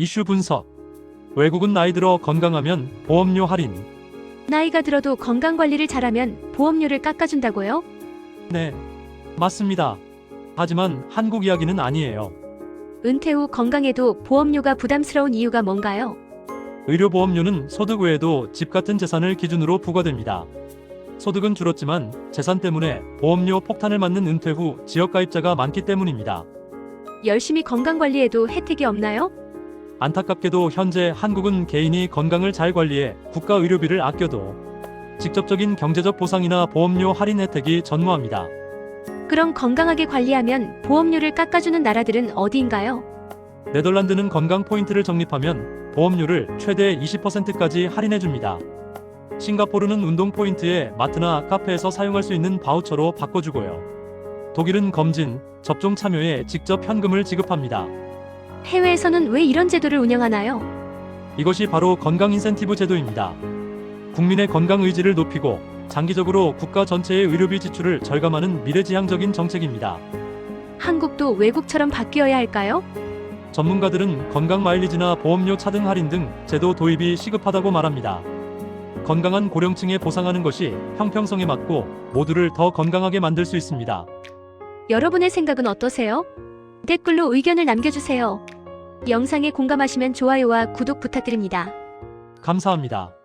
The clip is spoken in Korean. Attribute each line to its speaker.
Speaker 1: 이슈 분석. 외국은 나이 들어 건강하면 보험료 할인.
Speaker 2: 나이가 들어도 건강 관리를 잘하면 보험료를 깎아준다고요?
Speaker 1: 네. 맞습니다. 하지만 한국 이야기는 아니에요.
Speaker 2: 은퇴 후 건강에도 보험료가 부담스러운 이유가 뭔가요?
Speaker 1: 의료보험료는 소득 외에도 집 같은 재산을 기준으로 부과됩니다. 소득은 줄었지만 재산 때문에 보험료 폭탄을 맞는 은퇴 후 지역가입자가 많기 때문입니다.
Speaker 2: 열심히 건강 관리해도 혜택이 없나요?
Speaker 1: 안타깝게도 현재 한국은 개인이 건강을 잘 관리해 국가 의료비를 아껴도 직접적인 경제적 보상이나 보험료 할인 혜택이 전무합니다.
Speaker 2: 그럼 건강하게 관리하면 보험료를 깎아주는 나라들은 어디인가요?
Speaker 1: 네덜란드는 건강 포인트를 적립하면 보험료를 최대 20%까지 할인해 줍니다. 싱가포르는 운동 포인트에 마트나 카페에서 사용할 수 있는 바우처로 바꿔주고요. 독일은 검진, 접종 참여에 직접 현금을 지급합니다.
Speaker 2: 해외에서는 왜 이런 제도를 운영하나요?
Speaker 1: 이것이 바로 건강 인센티브 제도입니다. 국민의 건강 의지를 높이고 장기적으로 국가 전체의 의료비 지출을 절감하는 미래지향적인 정책입니다.
Speaker 2: 한국도 외국처럼 바뀌어야 할까요?
Speaker 1: 전문가들은 건강 마일리지나 보험료 차등 할인 등 제도 도입이 시급하다고 말합니다. 건강한 고령층에 보상하는 것이 형평성에 맞고 모두를 더 건강하게 만들 수 있습니다.
Speaker 2: 여러분의 생각은 어떠세요? 댓글로 의견을 남겨주세요. 영상에 공감하시면 좋아요와 구독 부탁드립니다.
Speaker 1: 감사합니다.